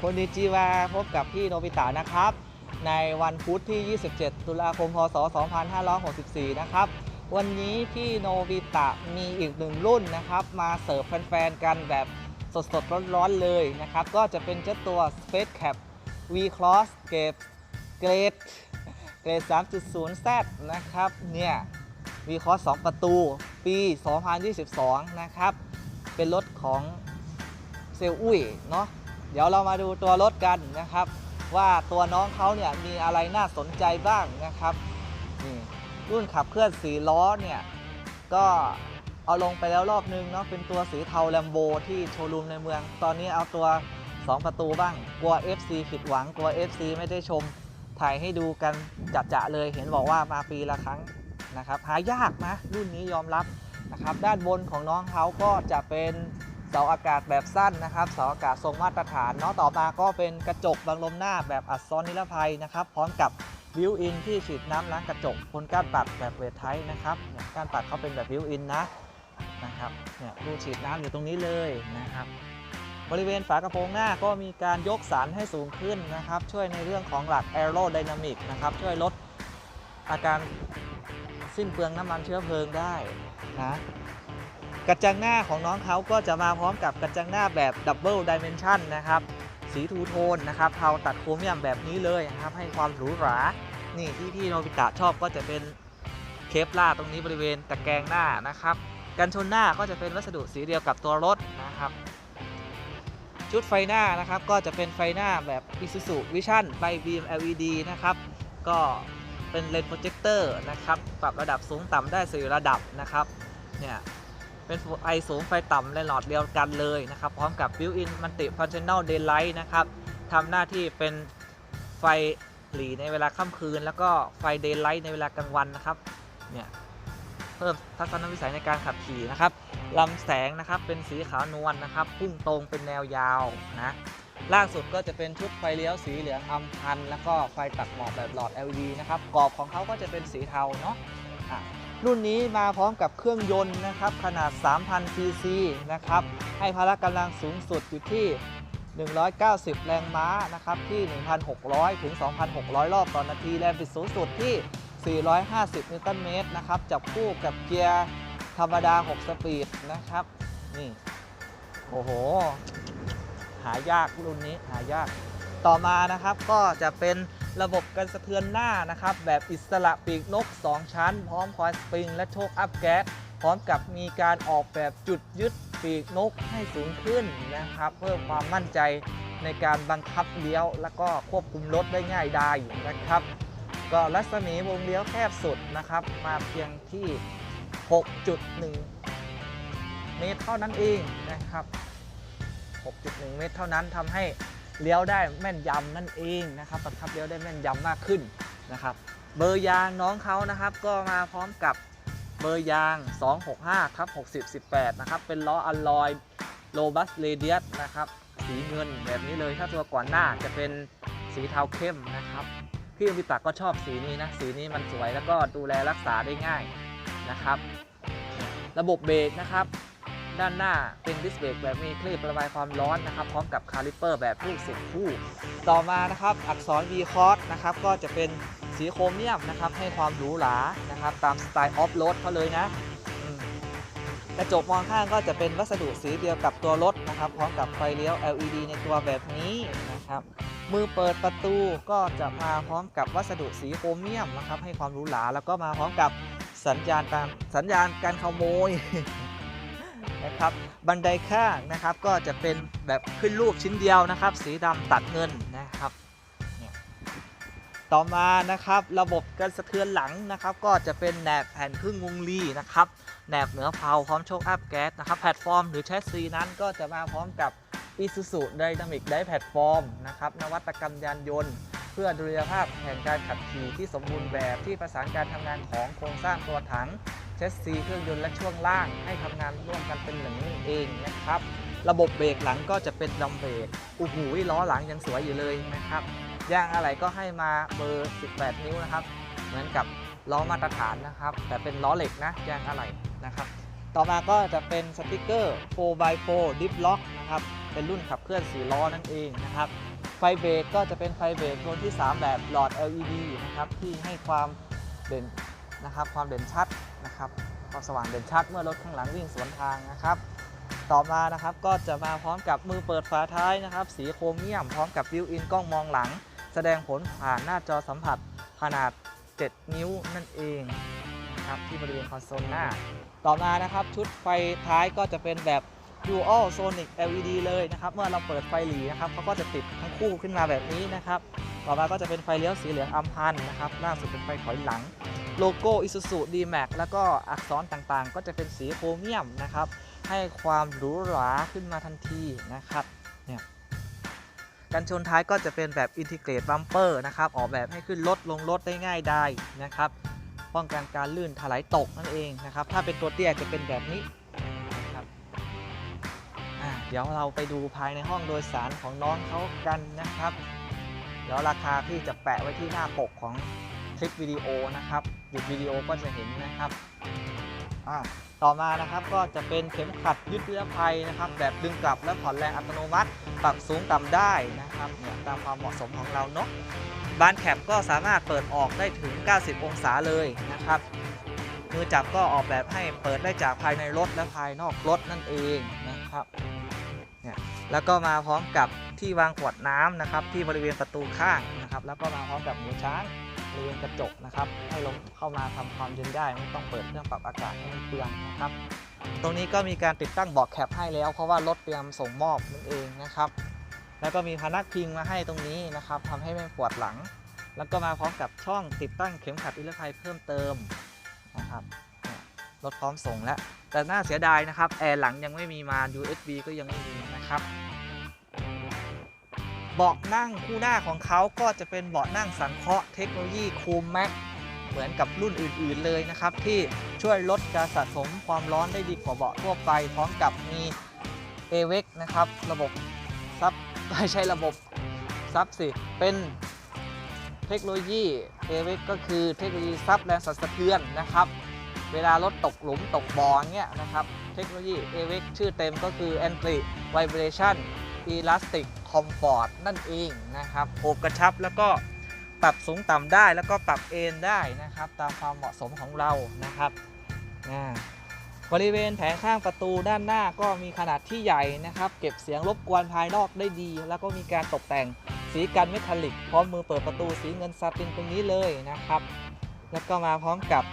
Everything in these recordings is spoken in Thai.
คนนิจิวาพบกับพี่โนบิตะนะครับ ในวันพุธที่ 27 ตุลาคม พศ 2564 นะครับ วันนี้พี่โนบิตะมีอีกหนึ่งรุ่นนะครับ มาเสิร์ฟแฟนๆ กันแบบสดๆ ร้อนๆ เลยนะครับ ก็จะเป็นเจ้าตัว Space Cap V Cross เกรดเกรดเกรด 3.0Z นะครับ เนี่ย V Cross 2 ประตู ปี 2022 นะครับ เป็นรถของเซลลอุ้ยเนาะ ดี๋ยวเรามาดูตัวรถกันนะครับ ว่าตัวน้องเขาเนี่ยมีอะไรน่าสนใจบ้างนะครับนี่รุ่นขับเคลื่อนสีล้อเนี่ยก็เอาลงไปแล้วรอบนึงเนาะเป็นตัวสีเทาแลมโบที่โชว์รูมในเมือง ตอนนี้เอาตัว 2 ประตูบ้างกลัว FC ผิดหวังกลัว FC ไม่ได้ชมถ่ายให้ดูกันจัดจะเลยเห็นบอกว่ามาปีละครั้งนะครับหายากนะรุ่นนี้ยอมรับนะครับ ด้านบนของน้องเขาก็จะเป็น เสาอากาศแบบสั้นนะครับเสาอากาศทรงมาตรฐานเนาะต่อมาก็เป็นกระจกบังลมหน้าแบบอัดซ้อนนิรภัยนะครับ พร้อมกับวิวอินที่ฉีดน้ำล้างกระจกบนก้านปัดแบบเวทไทป์นะครับเนี่ยก้านปัดเขาเป็นแบบวิวอินนะนะครับเนี่ยรูฉีดน้ำอยู่ตรงนี้เลยนะครับบริเวณฝากระโปรงหน้าก็มีการยกสันให้สูงขึ้นนะครับ ช่วยในเรื่องของหลัก aerodynamic นะครับ ช่วยลดอาการสิ้นเปลืองน้ำมันเชื้อเพลิงได้นะ กระจังหน้าของน้องเขาก็จะมาพร้อมกับกระจังหน้าแบบ double dimension นะครับ สีทูโทนนะครับเทาตัดโครเมียมแบบนี้เลยนะครับ ให้ความหรูหรา นี่ที่พี่โนบิตะชอบก็จะเป็นเคปลาตรงนี้บริเวณตะแกรงหน้านะครับ กันชนหน้าก็จะเป็นวัสดุสีเดียวกับตัวรถนะครับ ชุดไฟหน้านะครับก็จะเป็นไฟหน้าแบบ Isuzu Vision ไฟบีม LED นะครับ ก็เป็นเลนส์โปรเจคเตอร์นะครับ ปรับระดับสูงต่ำได้สี่ระดับนะครับ เนี่ย เป็นไฟสูงไฟต่ำและหลอดเดียวกันเลยนะครับ พร้อมกับ Built-in Multi Functional Daylight นะครับทำหน้าที่เป็นไฟหลีในเวลาค่ำคืน แล้วก็ไฟ Daylight ในเวลากลางวันนะครับเนี่ยเพิ่มทัศนวิสัยในการขับขี่นะครับลำแสงนะครับเป็นสีขาวนวลนะครับพุ่งตรงเป็นแนวยาวนะล่าสุดก็จะเป็นชุดไฟเลี้ยวสีเหลืองอำพัน แล้วก็ไฟตัดหมอกแบบหลอด LED นะครับกรอบของเขาก็จะเป็นสีเทาเนาะะ รุ่นนี้มาพร้อมกับเครื่องยนต์นะครับขนาด 3,000 cc นะครับให้พละกำลังสูงสุดอยู่ที่ 190 แรงม้านะครับที่ 1,600 ถึง 2,600 รอบต่อนาทีแรงบิดสูงสุดที่ 450 นิวตันเมตรนะครับจับคู่กับเกียร์ธรรมดา 6 สปีดนะครับนี่โอ้โห หายากรุ่นนี้หายากต่อมานะครับก็จะเป็น ระบบกันสะเทือนหน้านะครับ แบบอิสระปีกนก 2 ชั้น พร้อมคอยสปริง และโชคอัพแก๊สพร้อมกับมีการออกแบบจุดยึดปีกนกให้สูงขึ้นนะครับ เพิ่มความมั่นใจในการบังคับเลี้ยว แล้วก็ควบคุมรถได้ง่ายดายนะครับ ก็รัศมีวงเลี้ยวแคบสุดนะครับ มาเพียงที่ 6.1 เมตรเท่านั้นเองนะครับ 6.1 เมตรเท่านั้นทำให้ เลี้ยวได้แม่นยำนั่นเองนะครับประทับเลี้ยวได้แม่นยำมากขึ้นนะครับ เบอร์ยางน้องเขานะครับ ก็มาพร้อมกับเบอร์ยาง 265ทับ60 18 นะครับ เป็นล้ออลลอยโ b บัสเรเดียสนะครับ สีเงินแบบนี้เลย ถ้าตัวก่อนหน้าจะเป็นสีเทาเข้มนะครับ พี่วิตาก็ชอบสีนี้นะ สีนี้มันสวยแล้วก็ดูแลรักษาได้ง่ายนะครับ ระบบเบรกนะครับ ด้านหน้าเป็นดิสเบรกแบบมีคลีประบายความร้อนนะครับพร้อมกับคาลิเปอร์แบบลูกสุดคู่ ต่อมานะครับอักษร V c o s นะครับก็จะเป็นสีโครเมียมนะครับให้ความหรูหรานะครับตามสไตล์ออฟโรดเขาเลยนะกระจกมองข้างก็จะเป็นวัสดุสีเดียวกับตัวรถนะครับพร้อมกับไฟเลี้ยว LED ในตัวแบบนี้นะครับมือเปิดประตูก็จะมาพร้อมกับวัสดุสีโครเมียมนะครับให้ความหรูหราแล้วก็มาพร้อมกับสัญญาณการสัญญาณการขโมย ครับบันไดข้างนะครับก็จะเป็นแบบขึ้นรูปชิ้นเดียวนะครับ สีดำตัดเงินนะครับ ต่อมานะครับระบบกันสะเทือนหลังนะครับ ก็จะเป็นแหนบแผ่นครึ่งวงลีนะครับแหนบเหนือเพลาพร้อมโชคอัพแก๊สนะครับแพลตฟอร์มหรือแชสซีนั้นก็จะมาพร้อมกับ Isuzu Dynamic d i แพลตฟอร์มนะครับนวัตกรรมยานยนต์ เพื่อดุลยภาพแห่งการขับขี่ที่สมบูรณ์แบบที่ประสานการทำงานของโครงสร้างตัวถัง เชสซีเครื่องยนต์และช่วงล่างให้ทำงานร่วมกันเป็นหนึ่งนั่นเองนะครับ ระบบเบรกหลังก็จะเป็นลำเบรกโอ้โหล้อหลังยังสวยอยู่เลยนะครับยางอะไรก็ให้มาเบอร์ 18 นิ้วนะครับ เหมือนกับล้อมาตรฐานนะครับ แต่เป็นล้อเหล็กนะยางอะไรนะครับ ต่อมาก็จะเป็นสติกเกอร์ 4x4 Dip Lock นะครับ เป็นรุ่นขับเคลื่อน4ล้อนั่นเองนะครับ ไฟเบรกก็จะเป็นไฟเบรกโทนที่ 3 แบบหลอด LED นะครับ ที่ให้ความเด่น นะครับ ความเด่นชัดนะครับความสว่างเด่นชัดเมื่อรถข้างหลังวิ่งสวนทางนะครับ ต่อมานะครับก็จะมาพร้อมกับมือเปิดฝาท้ายนะครับ สีโครเมียมพร้อมกับบิวอินกล้องมองหลัง แสดงผลผ่านหน้าจอสัมผัสขนาด 7 นิ้วนั่นเองนะครับที่บริเวณคอนโซลหน้า ต่อมานะครับชุดไฟท้ายก็จะเป็นแบบ Dual Sonic LED เลยนะครับ เมื่อเราเปิดไฟหลีนะครับเขาก็จะติดทั้งคู่ขึ้นมาแบบนี้นะครับ ต่อมาก็จะเป็นไฟเลี้ยวสีเหลืองอัมพันนะครับล่าสุดเป็นไฟถอยหลัง โลโก้ Isuzu D-Max แล้วก็อักษรต่างๆ ก็จะเป็นสีโครเมียมนะครับ ให้ความหรูหราขึ้นมาทันทีนะครับเนี่ยกันชนท้ายก็จะเป็นแบบอินทิเกรตบัมเปอร์นะครับ ออกแบบให้ขึ้นรถลงรถได้ง่ายได้นะครับ ป้องกันการลื่นถลายตกนั่นเองนะครับ ถ้าเป็นตัวเตี้ยจะเป็นแบบนี้นะครับเดี๋ยวเราไปดูภายในห้องโดยสารของน้องเขากันนะครับ เดี๋ยวราคาพี่จะแปะไว้ที่หน้าปกของ คลิปวิดีโอนะครับหยุดวิดีโอก็จะเห็นนะครับต่อมานะครับก็จะเป็นเข็มขัดยึดนิรภัยนะครับ แบบดึงกลับและผ่อนแรงอัตโนมัติ ปรับสูงต่ำได้นะครับเนี่ยตามความเหมาะสมของเราเนาะบานแคปก็สามารถเปิดออกได้ถึง 90 องศาเลยนะครับมือจับก็ออกแบบให้เปิดได้จากภายในรถและภายนอกรถนั่นเองนะครับเนี่ยแล้วก็มาพร้อมกับที่วางขวดน้ำนะครับ ที่บริเวณประตูข้างนะครับ แล้วก็มาพร้อมกับหูช้าง บริเวณกระจกนะครับให้ลมเข้ามาทำความเย็นได้ไม่ต้องเปิดเครื่องปรับอากาศให้มันเปลืองนะครับ ตรงนี้ก็มีการติดตั้งเบาะแคปให้แล้ว เพราะว่ารถเตรียมส่งมอบนั่นเองนะครับ แล้วก็มีพนักพิงมาให้ตรงนี้นะครับทำให้ไม่ปวดหลัง แล้วก็มาพร้อมกับช่องติดตั้งเข็มขัดนิรภัยเพิ่มเติมนะครับรถพร้อมส่งแล้วแต่น่าเสียดายนะครับแอร์หลังยังไม่มีมา USB ก็ยังไม่มีนะครับ เบาะนั่งคู่หน้าของเขาก็จะเป็นเบาะนั่งสังเคราะห์เทคโนโลยีคูมแม็กเหมือนกับรุ่นอื่นๆเลยนะครับ ที่ช่วยลดการสะสมความร้อนได้ดีกว่าเบาะทั่วไป พร้อมกับมี a v e x นะครับ ระบบซับไม่ใช่ระบบซับสิเป็นเทคโนโลยี a v e x ก็คือเทคโนโลยีซับแรงสั่นสะเทือนนะครับเวลารถตกหลุมตกบ่อเงี้ยนะครับ เทคโนโลยี a v e x ชื่อเต็มก็คือ Anti Vibration Elastic Comfort นั่นเองนะครับโอบกระชับแล้วก็ปรับสูงต่ำได้แล้วก็ปรับเอนได้นะครับ ตามความเหมาะสมของเรานะครับบริเวณแผงข้างประตูด้านหน้าก็มีขนาดที่ใหญ่นะครับ เก็บเสียงรบกวนภายนอกได้ดี แล้วก็มีการตกแต่งสีกันเมทัลลิก พร้อมมือเปิดประตูสีเงินซาตินตรงนี้เลยนะครับ แล้วก็มาพร้อมกับ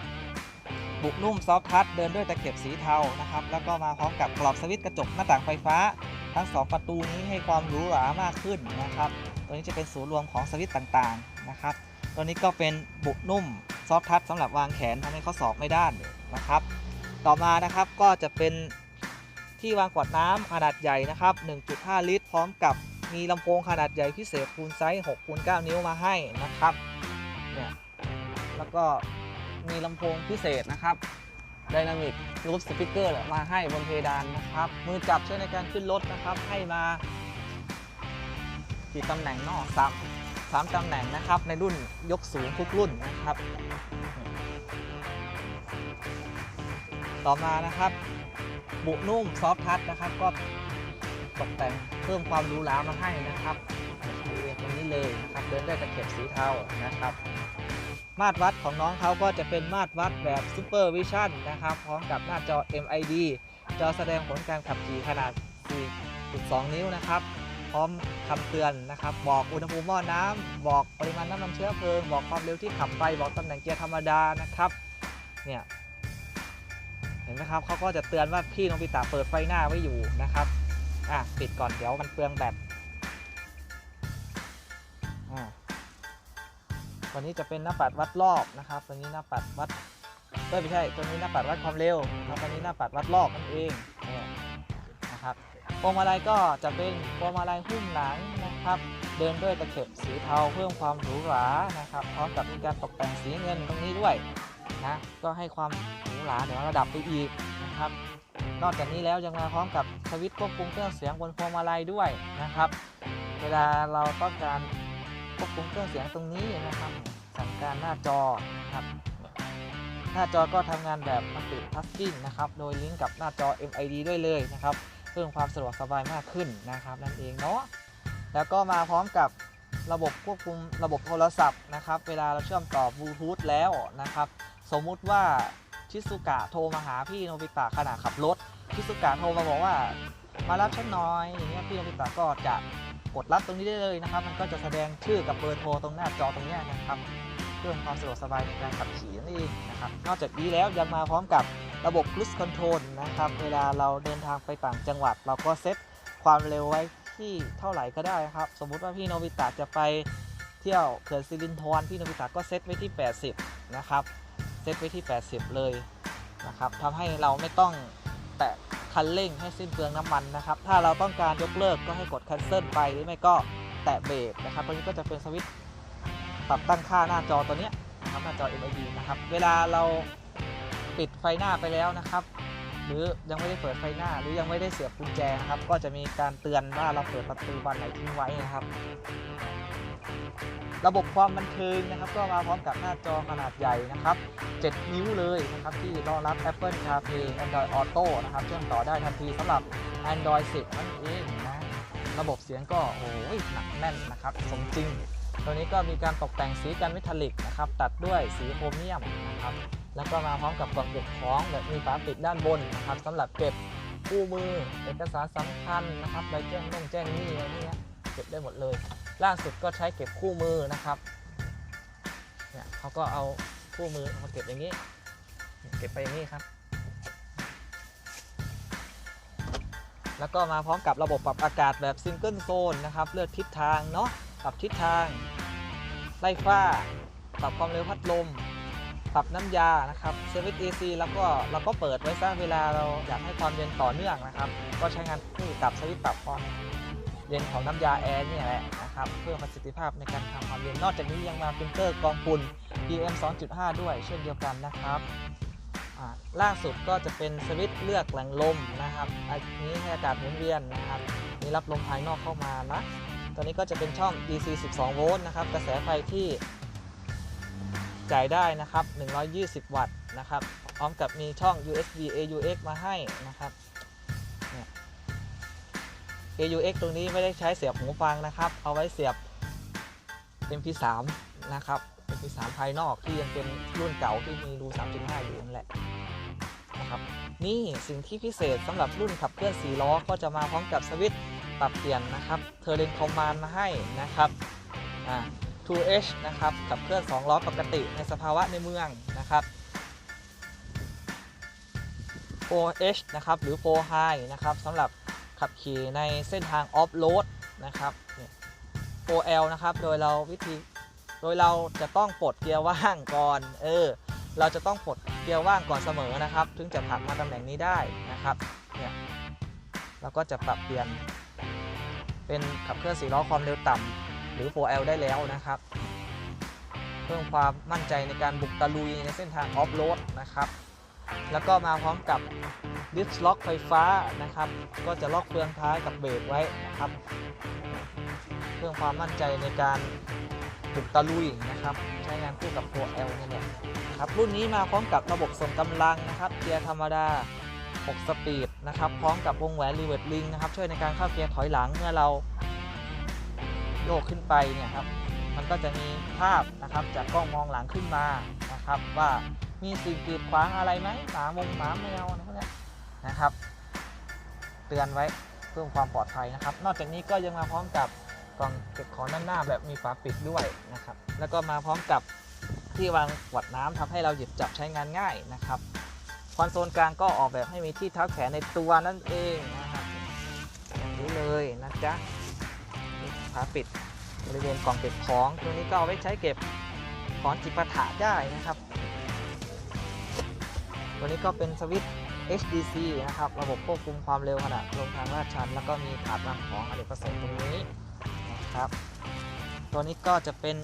บุกนุ่มซอฟทัชเดินด้วยตะเข็บสีเทานะครับแล้วก็มาพร้อมกับกรอบสวิตช์กระจกหน้าต่างไฟฟ้า ทั้ง 2 ประตูนี้ให้ความหรูหรามากขึ้นนะครับตัวนี้จะเป็นศูนย์รวมของสวิตช์ต่างๆนะครับตัวนี้ก็เป็นบุกนุ่มซอฟทัชสำหรับวางแขนทำให้ข้อศอกไม่ด้านนะครับ ต่อมานะครับก็จะเป็นที่วางขวดน้ำขนาดใหญ่นะครับ 1.5 ลิตร พร้อมกับมีลำโพงขนาดใหญ่พิเศษคูณไซส์6คูณ9นิ้วมาให้นะครับเนี่ยแล้วก็ มีลำโพงพิเศษนะครับไดนามิกรูฟสปีกเกอร์มาให้บนเพดานนะครับ มือจับใช้ในการขึ้นรถนะครับ ให้มากี่ตำแหน่งนอกสามสามตำแหน่งนะครับ ในรุ่นยกสูงทุกรุ่นนะครับ ต่อมานะครับ บุนุ่มซอฟทัชนะครับ ก็ตกแต่งเพิ่มความรู้หรามาให้นะครับบริเวณตรงนี้เลยนะครับ เดินได้ตะเข็บสีเทานะครับ มาตรวัดของน้องเขาก็จะเป็นมาตรวัดแบบ Super Vision นะครับพร้อมกับหน้าจอ MID จอแสดงผลการขับขี่ขนาด 4.2 นิ้วนะครับ พร้อมคำเตือนนะครับ บอกอุณหภูมิหม้อน้ำบอกปริมาณน้ำมันเชื้อเพลิง บอกความเร็วที่ขับไป บอกตำแหน่งเกียร์ธรรมดานะครับ เนี่ย เห็นไหมครับเขาก็จะเตือนว่าพี่โนบิตะเปิดไฟหน้าไว้อยู่นะครับ อะปิดก่อนเดี๋ยวมันเปลืองแบต ตัวนี้จะเป็นหน้าปัดวัดรอบนะครับ ตัวนี้หน้าปัดวัดไม่ใช่ ตัวนี้หน้าปัดวัดความเร็วครับตัวนี้หน้าปัดวัดรอบนั่นเองนี่ยนะครับพวงมาลัยก็จะเป็นพวงมาลัยหุ้มหลังนะครับ เดินด้วยตะเข็บสีเทาเพิ่มความหรูหรานะครับพร้อมกับมีการตกแต่งสีเงินตรงนี้ด้วยนะก็ให้ความหรูหราเดี๋ยวระดับไปอีกนะครับ นอกจากนี้แล้วยังมาพร้อมกับสวิตช์ควบคุมเครื่องเสียงบนพวงมาลัยด้วยนะครับ เวลาเราต้องการ ควบคุมเครื่องเสียงตรงนี้นะครับ สั่งการหน้าจอครับหน้าจอก็ทำงานแบบมัลติทัสกิ้งนะครับ โดยลิงก์กับหน้าจอ MID ด้วยเลยนะครับ เพิ่มความสะดวกสบายมากขึ้นนะครับ นั่นเองเนาะ แล้วก็มาพร้อมกับระบบควบคุมระบบโทรศัพท์นะครับ เวลาเราเชื่อมต่อบลูทูธแล้วนะครับ สมมุติว่าชิสุกะโทรมาหาพี่โนบิตะขณะขับรถ ชิสุกะโทรมาบอกว่า มารับฉันหน้อยอย่างเงี้ยพี่โนบิตะก็จะ กดรับตรงนี้ได้เลยนะครับ มันก็จะแสดงชื่อกับเบอร์โทรตรงหน้าจอตรงนี้นะครับเพื่อความสะดวกสบายในการขับขี่นั่นเองนะครับนอกจากนี้แล้วยังมาพร้อมกับระบบ cruise control นะครับ เวลาเราเดินทางไปต่างจังหวัด เราก็เซตความเร็วไว้ที่เท่าไหร่ก็ได้ครับ สมมุติว่าพี่โนบิตะจะไปเที่ยวเขื่อนสิรินธรพี่โนบิตะก็เซตไว้ที่ 80 นะครับ เซตไว้ที่ 80 เลยนะครับทำให้เราไม่ต้องแตะ คันเร่งให้สิ้นเปลืองน้ำมันนะครับ ถ้าเราต้องการยกเลิกก็ให้กด cancel ไปหรือไม่ก็แตะเบรกนะครับตัวนี้ก็จะเป็นสวิตช์ปรับตั้งค่าหน้าจอตัวนี้นะครับหน้าจอ LED นะครับ เวลาเราปิดไฟหน้าไปแล้วนะครับ หรือยังไม่ได้เปิดไฟหน้า หรือยังไม่ได้เสียบกุญแจนะครับ ก็จะมีการเตือนว่าเราเปิดประตูบานไหนทิ้งไว้นะครับ ระบบความบันเทิงนะครับ ก็มาพร้อมกับหน้าจอขนาดใหญ่นะครับ 7 นิ้วเลยนะครับที่รองรับ Apple CarPlay Android Auto นะครับเชื่อมต่อได้ทันทีสำหรับ Android 10นั่นเองนะระบบเสียงก็โอ้ยหนักแน่นนะครับ สมจริง ตัวนี้ก็มีการตกแต่งสีกันเมทัลลิกนะครับ ตัดด้วยสีโครเมียมนะครับ แล้วก็มาพร้อมกับกล่องเก็บของแบบมีฝาปิดด้านบนนะครับสำหรับเก็บคู่มือ เอกสารสำคัญนะครับใบแจ้งน่งแจ้งนี้อะไรเนี้ย เก็บได้หมดเลย ล่าสุดก็ใช้เก็บคู่มือนะครับเนี่ยเขาก็เอาคู่มือมาเก็บอย่างนี้ เก็บไปอย่างนี้ครับ แล้วก็มาพร้อมกับระบบปรับอากาศแบบซิงเกิลโซนนะครับ เลือกทิศทางเนาะปรับทิศทาง ไล่ฟ้า ปรับความเร็วพัดลมปรับน้ำยานะครับเซวิตเอซีแล้วก็เราก็เปิดไว้ซะเวลาเราอยากให้ความเย็นต่อเนื่องนะครับ ก็ใช้งานคู่กับสวิตช์ปรับความ ย็นของน้ำยาแอร์เนี่ยแหละนะครับเพื่อประสิทธิภาพในการทำความเย็นนอกจากนี้ยังมาฟิลเตอร์กรองฝุ่น PM 2.5 ด้วยเช่นเดียวกันนะครับอ่าล่าสุดก็จะเป็นสวิตช์เลือกแหล่งลมนะครับอันนี้ให้อากาศหมุนเวียนนะครับมีรับลมภายนอกเข้ามานะตัวนี้ก็จะเป็นช่อง DC 12 โวลต์นะครับกระแสไฟที่จ่ายได้นะครับ 120 วัตต์นะครับ พร้อมกับมีช่อง USB AUX มาให้นะครับ AUX ตรงนี้ไม่ได้ใช้เสียบหูฟังนะครับ เอาไว้เสียบ MP3 นะครับ MP3 ภายนอกที่ยังเป็นรุ่นเก่าที่มีรู 3.5 อยู่นั่นแหละนะครับนี่สิ่งที่พิเศษสำหรับรุ่นขับเคลื่อน4ล้อก็จะมาพร้อมกับสวิตช์ปรับเปลี่ยนนะครับเทอร์เรนคอมมานมาให้นะครับอ่า 2H นะครับขับเคลื่อน2ล้อปกติในสภาวะในเมืองนะครับ 4H นะครับหรือ 4 High นะครับสำหรับ ขับขี่ในเส้นทางออฟโรดนะครับเนี่ย 4L นะครับโดยเราวิธีโดยเราจะต้องปลดเกียร์ว่างก่อนเออเราจะต้องปลดเกียร์ว่างก่อนเสมอนะครับ ถึงจะผลักมาตำแหน่งนี้ได้นะครับเนี่ยเราก็จะปรับเปลี่ยน เป็นขับเคลื่อน4ล้อความเร็วต่ำหรือ 4L ได้แล้วนะครับ เพิ่มความมั่นใจในการบุกตะลุยในเส้นทางออฟโรดนะครับ แล้วก็มาพร้อมกับ ดิสล็อกไฟฟ้านะครับ ก็จะล็อกเฟืองท้ายกับเบรกไว้นะครับ เพิ่มความมั่นใจในการบุกตะลุยนะครับ ใช้งานคู่กับ 4L นี่แหละครับรุ่นนี้มาพร้อมกับระบบส่งกำลังนะครับเกียร์ธรรมดา 6 สปีดนะครับ พร้อมกับวงแหวนรีเวิร์ดลิงนะครับ ช่วยในการเข้าเกียร์ถอยหลังเมื่อเราโยกขึ้นไปเนี่ยครับ มันก็จะมีภาพนะครับจากกล้องมองหลังขึ้นมานะครับ ว่ามีสิ่งกีดขวางอะไรไหมหมามงหมาแมวอะไรพวกนี้ นะครับ เตือนไว้เพิ่มความปลอดภัยนะครับ นอกจากนี้ก็ยังมาพร้อมกับกล่องเก็บของด้านหน้าแบบมีฝาปิดด้วยนะครับ แล้วก็มาพร้อมกับที่วางขวดน้ำทำให้เราหยิบจับใช้งานง่ายนะครับ คอนโซลกลางก็ออกแบบให้มีที่เท้าแขนในตัวนั่นเองนะครับอย่างนี้เลยนะจ๊ะฝาปิดบริเวณกล่องเก็บของตัวนี้ก็เอาไว้ใช้เก็บของจิปาถะได้นะครับ ตัวนี้ก็เป็นสวิตช์ HDC นะครับ ระบบควบคุมความเร็วขณะลงทางลาดชัน แล้วก็มีถาดวางของอเนกประสงค์ตรงนี้นะครับ ตัวนี้ก็จะเป็น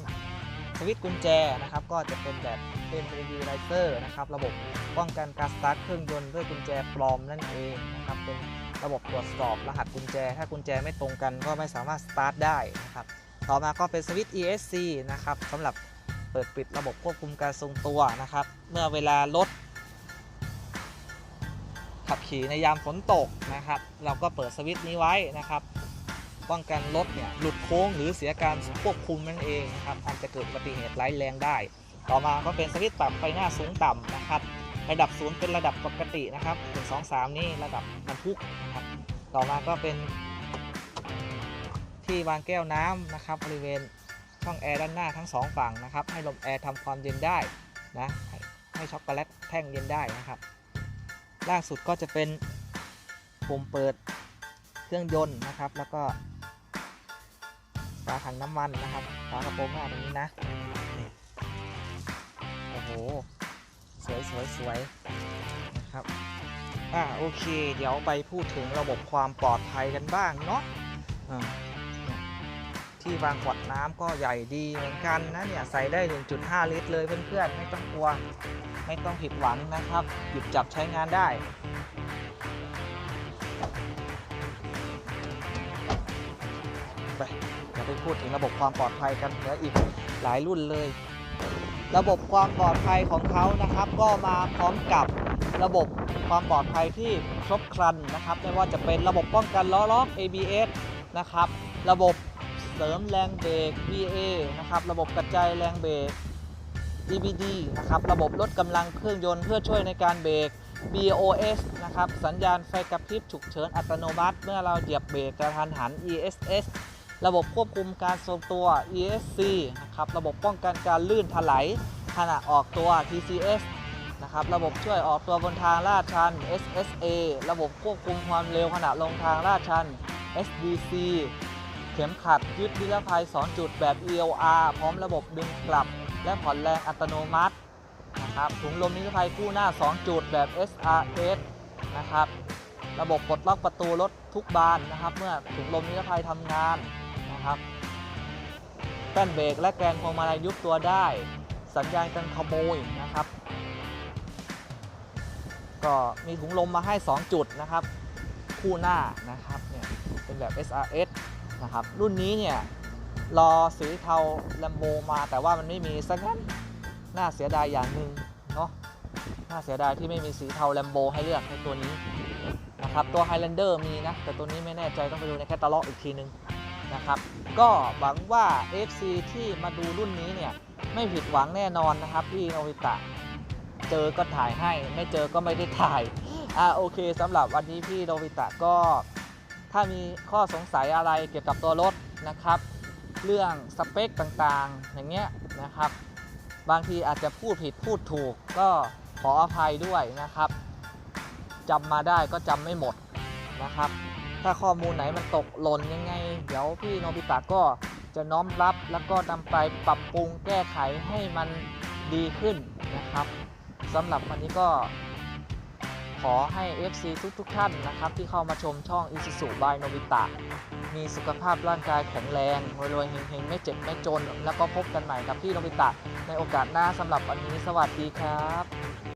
สวิตช์กุญแจนะครับ ก็จะเป็นแบบเป็น AV Riser นะครับ ระบบป้องกันการสตาร์ทเครื่องยนต์ด้วยกุญแจปลอมนั่นเองนะครับ เป็นระบบตรวจสอบรหัสกุญแจ ถ้ากุญแจไม่ตรงกันก็ไม่สามารถสตาร์ทได้นะครับ ต่อมาก็เป็นสวิตช์ ESC นะครับสำหรับเปิดปิดระบบควบคุมการทรงตัวนะครับ เมื่อเวลารถ ขับขี่ในยามฝนตกนะครับ เราก็เปิดสวิตช์นี้ไว้นะครับ ป้องกันรถเนี่ยหลุดโค้งหรือเสียการควบคุมนั่นเองนะครับอาจจะเกิดอุบัติเหตุร้ายแรงได้ ต่อมาก็เป็นสวิตช์ปรับไฟหน้าสูงต่ำนะครับระดับศูนย์เป็นระดับปกตินะครับถึงสองสามนี่ระดับบรรทุกนะครับต่อมาก็เป็น ที่วางแก้วน้ำนะครับบริเวณช่องแอร์ด้านหน้าทั้งสองฝั่งนะครับ ให้ลมแอร์ทำความเย็นได้นะให้ช็อกโกแลตแท่งเย็นได้นะครับ ล่าสุดก็จะเป็นปุ่มเปิดเครื่องยนต์นะครับ แล้วก็ฝาถังน้ำมันนะครับฝากระโปรงหน้าตรงนี้นะโอ้โห สวยสวยสวยนะครับอ่าโอเค เดี๋ยวไปพูดถึงระบบความปลอดภัยกันบ้างเนาะที่วางขวดน้ำก็ใหญ่ดีเหมือนกันนะเนี่ย ใส่ได้ 1.5 ลิตรเลยเพื่อนๆ ไม่ต้องกลัว ไม่ต้องผิดหวังนะครับ หยิบจับใช้งานได้ ไปเดี๋ยวไปพูดถึงระบบความปลอดภัยกันเหลืออีกหลายรุ่นเลย ระบบความปลอดภัยของเขานะครับ ก็มาพร้อมกับระบบความปลอดภัยที่ครบครันนะครับ ไม่ว่าจะเป็นระบบป้องกันล้อล็อก ABS นะครับ ระบบเสริมแรงเบรก VA นะครับ ระบบกระจายแรงเบรก EBD นะครับระบบลดกำลังเครื่องยนต์เพื่อช่วยในการเบรก BOS นะครับสัญญาณไฟกระพริบฉุกเฉินอัตโนมัติ เมื่อเราเหยียบเบรกกระทันหัน ESS ระบบควบคุมการทรงตัว ESC นะครับระบบป้องกันการลื่นถลายขณะออกตัว TCS นะครับระบบช่วยออกตัวบนทางลาดชัน SSA ระบบควบคุมความเร็วขณะลงทางลาดชัน SDC เข็มขัดยึดนิรภัย 2 จุดแบบ EOR พร้อมระบบดึงกลับ และผ่อนแรงอัตโนมัตินะครับถุงลมนิรภัยคู่หน้า 2 จุดแบบ SRS นะครับระบบปลดล็อกประตูรถทุกบานนะครับ เมื่อถุงลมนิรภัยทำงานนะครับแป้นเบรกและแกนพวงมาลัยยุบตัวได้ สัญญาณกันขโมยนะครับ ก็มีถุงลมมาให้ 2 จุดนะครับ คู่หน้านะครับเนี่ยเป็นแบบ SRS นะครับรุ่นนี้เนี่ย รอสีเทาแลมโบมาแต่ว่ามันไม่มีซะงั้นน่าเสียดายอย่างหนึ่งเนาะน่าเสียดายที่ไม่มีสีเทาแลมโบให้เลือกในตัวนี้นะครับตัว Highlander มีนะ แต่ตัวนี้ไม่แน่ใจต้องไปดูในแคตตาล็อกอีกทีนึงนะครับก็หวังว่า FC ที่มาดูรุ่นนี้เนี่ยไม่ผิดหวังแน่นอนนะครับพี่โนบิตะเจอก็ถ่ายให้ไม่เจอก็ไม่ได้ถ่ายอ่าโอเคสำหรับวันนี้พี่โนบิตะก็ ถ้ามีข้อสงสัยอะไรเกี่ยวกับตัวรถนะครับ เรื่องสเปคต่างๆ อย่างเงี้ยนะครับ บางทีอาจจะพูดผิดพูดถูกก็ขออภัยด้วยนะครับจำมาได้ก็จำไม่หมดนะครับ ถ้าข้อมูลไหนมันตกหล่นยังไง เดี๋ยวพี่โนบิตะก็จะน้อมรับแล้วก็นำไปปรับปรุงแก้ไขให้มันดีขึ้นนะครับสำหรับวันนี้ก็ ขอให้ FC ทุกๆท่านนะครับที่เข้ามาชมช่อง i s u z u by Nobita มีสุขภาพร่างกายแข็งแรงรวยๆเฮงๆ ไม่เจ็บไม่จน แล้วก็พบกันใหม่กับพี่โนบิตะในโอกาสหน้าสำหรับวันนี้ สวัสดีครับ